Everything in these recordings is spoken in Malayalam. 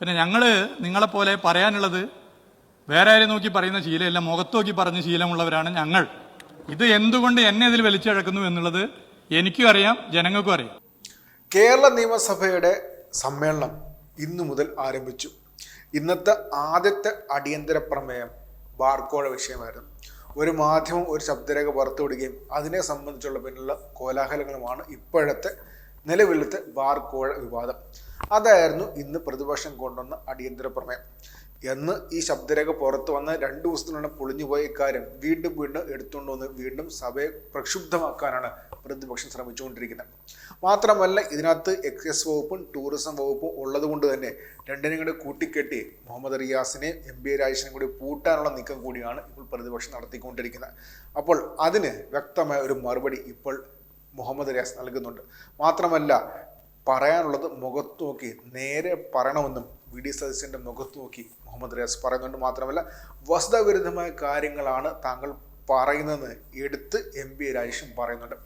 പിന്നെ ഞങ്ങൾ നിങ്ങളെപ്പോലെ പറയാനുള്ളത് വേറെ ആരെ നോക്കി പറയുന്ന ശീലമല്ല മുഖത്ത് നോക്കി പറഞ്ഞ ശീലമുള്ളവരാണ് ഞങ്ങൾ. ഇത് എന്തുകൊണ്ട് എന്നെ ഇതിൽ വലിച്ചിഴക്കുന്നു എന്നുള്ളത് എനിക്കും അറിയാം ജനങ്ങൾക്കും അറിയാം. കേരള നിയമസഭയുടെ സമ്മേളനം ഇന്നു മുതൽ ആരംഭിച്ചു. ഇന്നത്തെ ആദ്യത്തെ അടിയന്തര പ്രമേയം ബാർക്കോഴ വിഷയമായിരുന്നു. ഒരു മാധ്യമം ഒരു ശബ്ദരേഖ പുറത്തുവിടുകയും അതിനെ സംബന്ധിച്ചുള്ള പിന്നിലുള്ള കോലാഹലങ്ങളുമാണ് ഇപ്പോഴത്തെ നിലവിലത്തെ വാർക്കോഴ വിവാദം. അതായിരുന്നു ഇന്ന് പ്രതിപക്ഷം കൊണ്ടുവന്ന അടിയന്തര പ്രമേയം. എന്ന് ഈ ശബ്ദരേഖ പുറത്തു വന്ന് രണ്ടു ദിവസത്തിനുള്ള പൊളിഞ്ഞുപോയ ഇക്കാര്യം വീണ്ടും വീണ്ടും എടുത്തുകൊണ്ട് വന്ന് വീണ്ടും സഭയെ പ്രക്ഷുബ്ധമാക്കാനാണ് പ്രതിപക്ഷം ശ്രമിച്ചുകൊണ്ടിരിക്കുന്നത്. മാത്രമല്ല ഇതിനകത്ത് എക്സൈസ് വകുപ്പും ടൂറിസം വകുപ്പും ഉള്ളതുകൊണ്ട് തന്നെ രണ്ടിനും കൂടി കൂട്ടിക്കെട്ടി മുഹമ്മദ് റിയാസിനെ എം ബി രാജേഷിനെ കൂടി പൂട്ടാനുള്ള നീക്കം കൂടിയാണ് ഇപ്പോൾ പ്രതിപക്ഷം നടത്തിക്കൊണ്ടിരിക്കുന്നത്. അപ്പോൾ അതിന് വ്യക്തമായ ഒരു മറുപടി ഇപ്പോൾ മുഹമ്മദ് റിയാസ് നൽകുന്നുണ്ട്. മാത്രമല്ല പറയാനുള്ളത് മുഖത്ത് നോക്കി നേരെ പറയണമെന്നും വി ഡി സതീശന്റെ മുഖത്ത് നോക്കി മുഹമ്മദ് റിയാസ് പറയുന്നുണ്ട്. മാത്രമല്ല വസ്തുതാവിരുദ്ധമായ കാര്യങ്ങളാണ് താങ്കൾ പറയുന്നതെന്ന് എടുത്ത് എം പി രാജേഷും പറയുന്നുണ്ട്.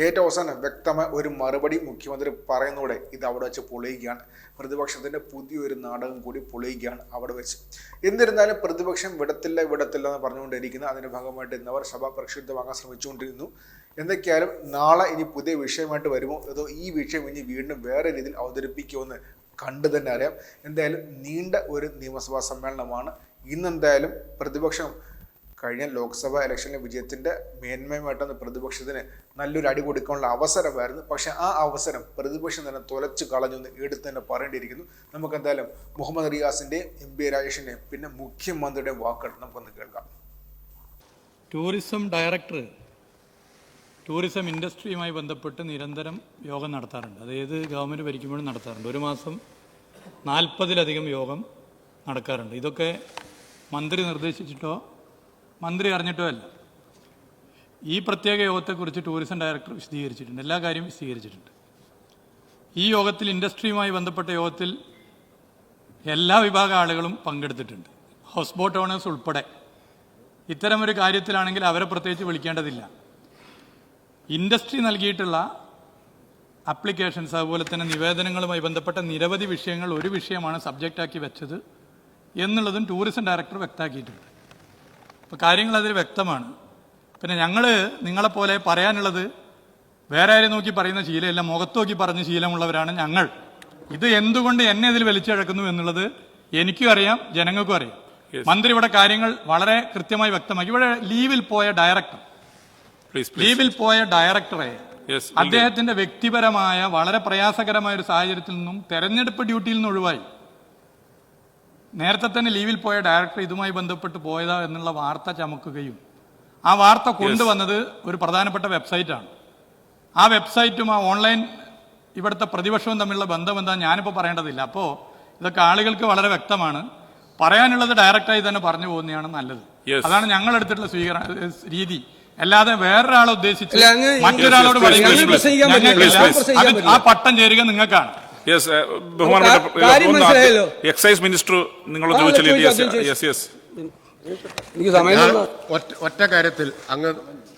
ഏറ്റവും അവസാനം വ്യക്തമായ ഒരു മറുപടി മുഖ്യമന്ത്രി പറയുന്നതോടെ ഇത് അവിടെ വെച്ച് പൊളിയുകയാണ്. പ്രതിപക്ഷത്തിന്റെ പുതിയൊരു നാടകം കൂടി പൊളിയുകയാണ് അവിടെ വെച്ച്. എന്നിരുന്നാലും പ്രതിപക്ഷം വിടത്തില്ല വിടത്തില്ല എന്ന് പറഞ്ഞുകൊണ്ടിരിക്കുന്ന അതിന്റെ ഭാഗമായിട്ട് ഇന്നവർ സഭ പ്രക്ഷുബ്ധമാക്കാൻ ശ്രമിച്ചുകൊണ്ടിരുന്നു. എന്തൊക്കെയായാലും നാളെ ഇനി പുതിയ വിഷയമായിട്ട് വരുമോ? അതോ ഈ വിഷയം ഇനി വീണ്ടും വേറെ രീതിയിൽ അവതരിപ്പിക്കുമെന്ന് കണ്ടു തന്നെ അറിയാം. എന്തായാലും നീണ്ട ഒരു നിയമസഭാ സമ്മേളനമാണ്. ഇന്നെന്തായാലും പ്രതിപക്ഷം കഴിഞ്ഞ ലോക്സഭാ ഇലക്ഷനിലെ വിജയത്തിന്റെ മേന്മയുമായിട്ടാണ് പ്രതിപക്ഷത്തിന് നല്ലൊരു അടി കൊടുക്കാനുള്ള അവസരമായിരുന്നു. പക്ഷെ ആ അവസരം പ്രതിപക്ഷം തന്നെ തുലച്ചു കളഞ്ഞു എന്ന് എടുത്ത് തന്നെ പറയേണ്ടിയിരിക്കുന്നു. നമുക്ക് എന്തായാലും മുഹമ്മദ് റിയാസിന്റെയും എം ബി രാജേഷിന്റെയും പിന്നെ മുഖ്യമന്ത്രിയുടെയും വാക്കുകൾ നമുക്കൊന്ന് കേൾക്കാം. ടൂറിസം ഡയറക്ടർ ടൂറിസം ഇൻഡസ്ട്രിയുമായി ബന്ധപ്പെട്ട് നിരന്തരം യോഗം നടത്താറുണ്ട്. അത് ഏത് ഗവൺമെന്റ് ഭരിക്കുമ്പോഴും നടത്താറുണ്ട്. ഒരു മാസം നാൽപ്പതിലധികം യോഗം നടക്കാറുണ്ട്. ഇതൊക്കെ മന്ത്രി നിർദ്ദേശിച്ചിട്ടോ മന്ത്രി അറിഞ്ഞിട്ടോ അല്ല ഈ പ്രത്യേക യോഗത്തെക്കുറിച്ച് ടൂറിസം ഡയറക്ടർ വിശദീകരിച്ചിട്ടുണ്ട്. എല്ലാ കാര്യവും വിശദീകരിച്ചിട്ടുണ്ട്. ഈ യോഗത്തിൽ ഇൻഡസ്ട്രിയുമായി ബന്ധപ്പെട്ട യോഗത്തിൽ എല്ലാ വിഭാഗം ആളുകളും പങ്കെടുത്തിട്ടുണ്ട്. ഹൗസ് ബോട്ട് ഓണേഴ്സ് ഉൾപ്പെടെ. ഇത്തരമൊരു കാര്യത്തിലാണെങ്കിൽ അവരെ പ്രത്യേകിച്ച് വിളിക്കേണ്ടതില്ല. ഇൻഡസ്ട്രി നൽകിയിട്ടുള്ള അപ്ലിക്കേഷൻസ് അതുപോലെ തന്നെ നിവേദനങ്ങളുമായി ബന്ധപ്പെട്ട നിരവധി വിഷയങ്ങൾ ഒരു വിഷയമാണ് സബ്ജക്റ്റാക്കി വെച്ചത് എന്നുള്ളതും ടൂറിസം ഡയറക്ടർ വ്യക്തമാക്കിയിട്ടുണ്ട്. അപ്പോൾ കാര്യങ്ങൾ അതിൽ വ്യക്തമാണ്. പിന്നെ ഞങ്ങൾ നിങ്ങളെപ്പോലെ പറയാനുള്ളത് വേറെ ആരും നോക്കി പറയുന്ന ശീലമല്ല മുഖത്ത് നോക്കി പറഞ്ഞ ശീലമുള്ളവരാണ് ഞങ്ങൾ. ഇത് എന്തുകൊണ്ട് എന്നെ ഇതിൽ വലിച്ചിഴക്കുന്നു എന്നുള്ളത് എനിക്കും അറിയാം ജനങ്ങൾക്കും അറിയാം. മന്ത്രി ഇവിടെ കാര്യങ്ങൾ വളരെ കൃത്യമായി വ്യക്തമാക്കി. ഇവിടെ ലീവിൽ പോയ ഡയറക്ടർ. ലീവിൽ പോയ ഡയറക്ടറെ അദ്ദേഹത്തിന്റെ വ്യക്തിപരമായ വളരെ പ്രയാസകരമായ ഒരു സാഹചര്യത്തിൽ നിന്നും തെരഞ്ഞെടുപ്പ് ഡ്യൂട്ടിയിൽ നിന്ന് ഒഴിവായി. നേരത്തെ തന്നെ ലീവിൽ പോയ ഡയറക്ടർ ഇതുമായി ബന്ധപ്പെട്ട് പോയതാ എന്നുള്ള വാർത്ത ചമക്കുകയും ആ വാർത്ത കൊണ്ടുവന്നത് ഒരു പ്രധാനപ്പെട്ട വെബ്സൈറ്റാണ്. ആ വെബ്സൈറ്റും ആ ഓൺലൈൻ ഇവിടുത്തെ പ്രതിപക്ഷവും തമ്മിലുള്ള ബന്ധം എന്താ ഞാനിപ്പോൾ പറയേണ്ടതില്ല. അപ്പോൾ ഇതൊക്കെ ആളുകൾക്ക് വളരെ വ്യക്തമാണ്. പറയാനുള്ളത് ഡയറക്റ്റായി തന്നെ പറഞ്ഞു പോകുന്നതാണ് നല്ലത്. അതാണ് ഞങ്ങൾ എടുത്തിട്ടുള്ള സ്വീകരണ രീതി. അല്ലാതെ വേറൊരാളെ ഉദ്ദേശിച്ച് മറ്റൊരാളോട് ആ പട്ടം ചേരുക നിങ്ങൾക്കാണ്. യെസ് ബഹുമാനപ്പെട്ട ഒന്ന് മനസ്സിലായല്ലോ. എക്സൈസ് മിനിസ്റ്റർ നിങ്ങൾ ചോദിച്ചില്ലേ. ഒറ്റ കാര്യത്തിൽ അങ്ങ്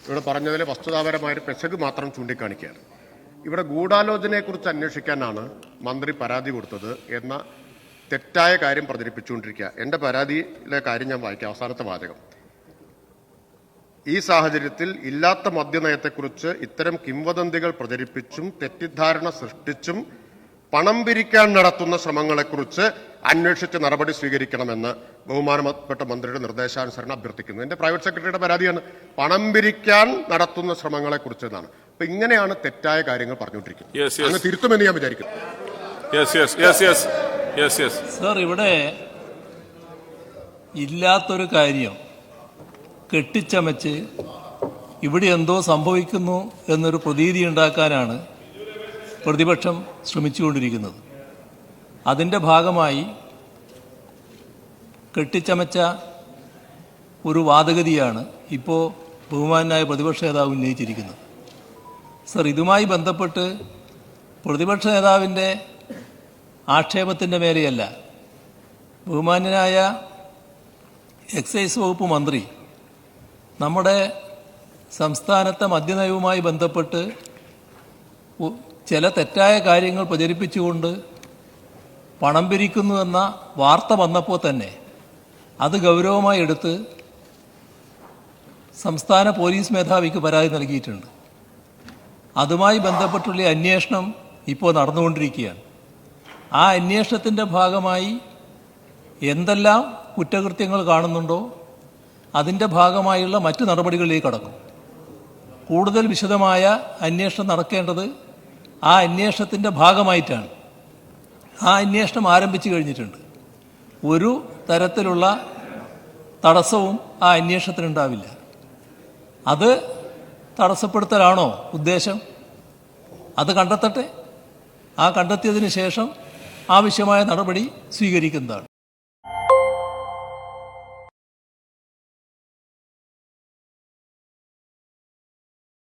ഇവിടെ പറഞ്ഞതിലെ വസ്തുതാപരമായ ഒരു പെശക് മാത്രം ചൂണ്ടിക്കാണിക്കുകയാണ്. ഇവിടെ ഗൂഢാലോചനയെക്കുറിച്ച് അന്വേഷിക്കാനാണ് മന്ത്രി പരാതി കൊടുത്തത് എന്ന തെറ്റായ കാര്യം പ്രചരിപ്പിച്ചുകൊണ്ടിരിക്കുക. എന്റെ പരാതിയിലെ കാര്യം ഞാൻ വായിക്കാം അവസാനത്തെ വാചകം. ഈ സാഹചര്യത്തിൽ ഇല്ലാത്ത മദ്യനയത്തെക്കുറിച്ച് ഇത്തരം കിംവദന്തികൾ പ്രചരിപ്പിച്ചും തെറ്റിദ്ധാരണ സൃഷ്ടിച്ചും പണം പിരിക്കാൻ നടത്തുന്ന ശ്രമങ്ങളെക്കുറിച്ച് അന്വേഷിച്ച് നടപടി സ്വീകരിക്കണമെന്ന് ബഹുമാനപ്പെട്ട മന്ത്രിയുടെ നിർദ്ദേശാനുസരണം അഭ്യർത്ഥിക്കുന്നു. എന്റെ പ്രൈവറ്റ് സെക്രട്ടറിയുടെ പരാതിയാണ്. പണം പിരിക്കാൻ നടത്തുന്ന ശ്രമങ്ങളെക്കുറിച്ച് എന്നാണ്. അപ്പൊ ഇങ്ങനെയാണ് തെറ്റായ കാര്യങ്ങൾ Yes, പറഞ്ഞുകൊണ്ടിരിക്കുന്നത്. അങ്ങ് തിരുത്തുമെന്ന് ഞാൻ വിചാരിക്കുന്നു. Yes yes yes yes yes yes sir ഇവിടെ ഇല്ലാത്തൊരു കാര്യം കെട്ടിച്ചമച്ച് ഇവിടെ എന്തോ സംഭവിക്കുന്നു എന്നൊരു പ്രതീതി ഉണ്ടാക്കാനാണ് പ്രതിപക്ഷം ശ്രമിച്ചുകൊണ്ടിരിക്കുന്നത്. അതിന്റെ ഭാഗമായി കെട്ടിച്ചമച്ച ഒരു വാദഗതിയാണ് ഇപ്പോൾ ബഹുമാനായ പ്രതിപക്ഷ നേതാവ് ഉന്നയിച്ചിരിക്കുന്നത്. സർ ഇതുമായി ബന്ധപ്പെട്ട് പ്രതിപക്ഷ നേതാവിന്റെ ആക്ഷേപത്തിന്റെ മേലെയല്ല ബഹുമാന്യനായ എക്സൈസ് വകുപ്പ് മന്ത്രി നമ്മുടെ സംസ്ഥാനത്തെ മദ്യനയവുമായി ബന്ധപ്പെട്ട് ചില തെറ്റായ കാര്യങ്ങൾ പ്രചരിപ്പിച്ചുകൊണ്ട് പണം പിരിക്കുന്നു എന്ന വാർത്ത വന്നപ്പോൾ തന്നെ അത് ഗൗരവമായി എടുത്ത് സംസ്ഥാന പോലീസ് മേധാവിക്ക് പരാതി നൽകിയിട്ടുണ്ട്. അതുമായി ബന്ധപ്പെട്ടുള്ള അന്വേഷണം ഇപ്പോൾ നടന്നുകൊണ്ടിരിക്കുകയാണ്. ആ അന്വേഷണത്തിന്റെ ഭാഗമായി എന്തെല്ലാം കുറ്റകൃത്യങ്ങൾ കാണുന്നുണ്ടോ അതിന്റെ ഭാഗമായുള്ള മറ്റു നടപടികളിലേക്ക് കടക്കും. കൂടുതൽ വിശദമായ അന്വേഷണം നടക്കേണ്ടത് ആ അന്വേഷണത്തിന്റെ ഭാഗമായിട്ടാണ്. ആ അന്വേഷണം ആരംഭിച്ചു കഴിഞ്ഞിട്ടുണ്ട്. ഒരു തരത്തിലുള്ള തടസ്സവും ആ അന്വേഷണത്തിനുണ്ടാവില്ല. അത് തടസ്സപ്പെടുത്തലാണോ ഉദ്ദേശം? അത് കണ്ടെത്തട്ടെ. ആ കണ്ടെത്തിയതിന് ശേഷം ആവശ്യമായ നടപടി സ്വീകരിക്കുന്നതാണ്.